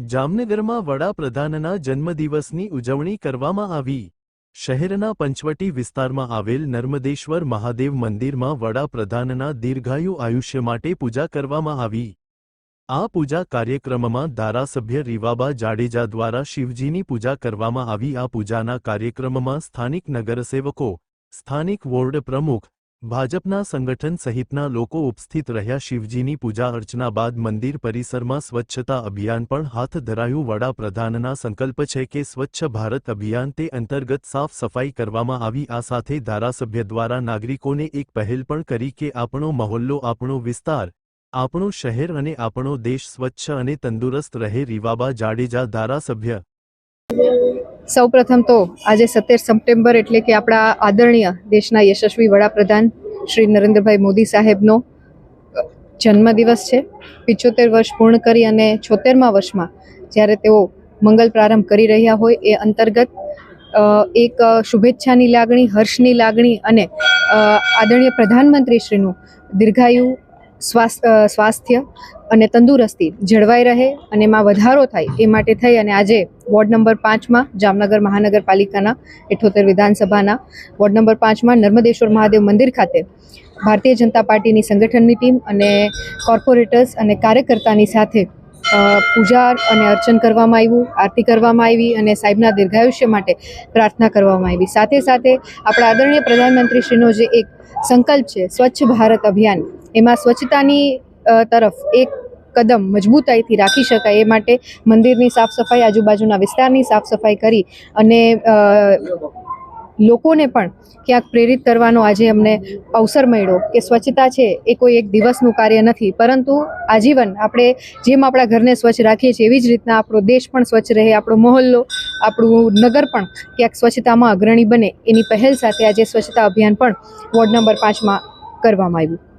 જામનગરમાં વડાપ્રધાનના જન્મદિવસની ઉજવણી કરવામાં આવી. શહેરના પંચવટી વિસ્તારમાં આવેલ નર્મદેશ્વર મહાદેવ મંદિરમાં વડાપ્રધાનના દીર્ઘાયુ આયુષ્ય માટે પૂજા કરવામાં આવી. આ પૂજા કાર્યક્રમમાં ધારાસભ્ય રીવાબા જાડેજા દ્વારા શિવજીની પૂજા કરવામાં આવી. આ પૂજાના કાર્યક્રમમાં સ્થાનિક નગરસેવકો, સ્થાનિક વોર્ડ પ્રમુખ ભાજપના સંગઠન સહિતના લોકો ઉપસ્થિત રહ્યા શિવજીની પૂજા અર્ચના બાદ મંદિર પરિસરમાં સ્વચ્છતા અભિયાન પણ હાથ ધરાયું વડાપ્રધાનના સંકલ્પ છે કે સ્વચ્છ ભારત અભિયાન તે અંતર્ગત સાફ સફાઈ કરવામાં આવી. આ સાથે ધારાસભ્ય દ્વારા નાગરિકોને એક પહેલ પણ કરી કે આપણો મહોલ્લો, આપણો વિસ્તાર, આપણું શહેર અને આપણો દેશ સ્વચ્છ અને તંદુરસ્ત રહે. રીવાબા જાડેજા, ધારાસભ્ય સૌપ્રથમ તો આજે સત્તેર સપ્ટેમ્બર એટલે કે આપણા આદરણીય દેશના યશસ્વી વડાપ્રધાન શ્રી નરેન્દ્રભાઈ મોદી સાહેબનો જન્મદિવસ છે. પિચોતેર વર્ષ પૂર્ણ કરી અને છોતેરમા વર્ષમાં જ્યારે તેઓ મંગલ પ્રારંભ કરી રહ્યા હોય એ અંતર્ગત એક શુભેચ્છાની લાગણી, હર્ષની લાગણી અને આદરણીય પ્રધાનમંત્રીશ્રીનું દીર્ઘાયુ સ્વાસ્થ્ય અને તંદુરસ્તી જળવાઈ રહે અને એમાં વધારો થાય એ માટે થઈ અને આજે વોર્ડ નંબર પાંચમાં જામનગર મહાનગરપાલિકાના ઇઠોતેર વિધાનસભાના વોર્ડ નંબર પાંચમાં નર્મદેશ્વર મહાદેવ મંદિર ખાતે ભારતીય જનતા પાર્ટીની સંગઠનની ટીમ અને કોર્પોરેટર્સ અને કાર્યકર્તાની સાથે પૂજા અને અર્ચન કરવામાં આવ્યું, આરતી કરવામાં આવી અને સાહેબના દીર્ઘાયુષ્ય માટે પ્રાર્થના કરવામાં આવી. સાથે સાથે આપણા આદરણીય પ્રધાનમંત્રીશ્રીનો જે એક સંકલ્પ છે, સ્વચ્છ ભારત અભિયાન, એમાં સ્વચ્છતાની તરફ એક કદમ મજબૂતાઈથી રાખી શકાય એ માટે મંદિરની સાફ સફાઈ, આજુબાજુના વિસ્તારની સાફ સફાઈ કરી અને લોકોને પણ ક્યાંક પ્રેરિત કરવાનો આજે અમને અવસર મળ્યો કે સ્વચ્છતા છે એ કોઈ એક દિવસનું કાર્ય નથી. પરંતુ આજીવન આપણે જેમ આપણા ઘરને સ્વચ્છ રાખીએ છીએ, એવી જ રીતના આપણો દેશ પણ સ્વચ્છ રહે, આપણો મહોલ્લો, આપણું નગર પણ ક્યાંક સ્વચ્છતામાં અગ્રણી બને. એની પહેલ સાથે આજે સ્વચ્છતા અભિયાન પણ વોર્ડ નંબર પાંચમાં કરવામાં આવ્યું.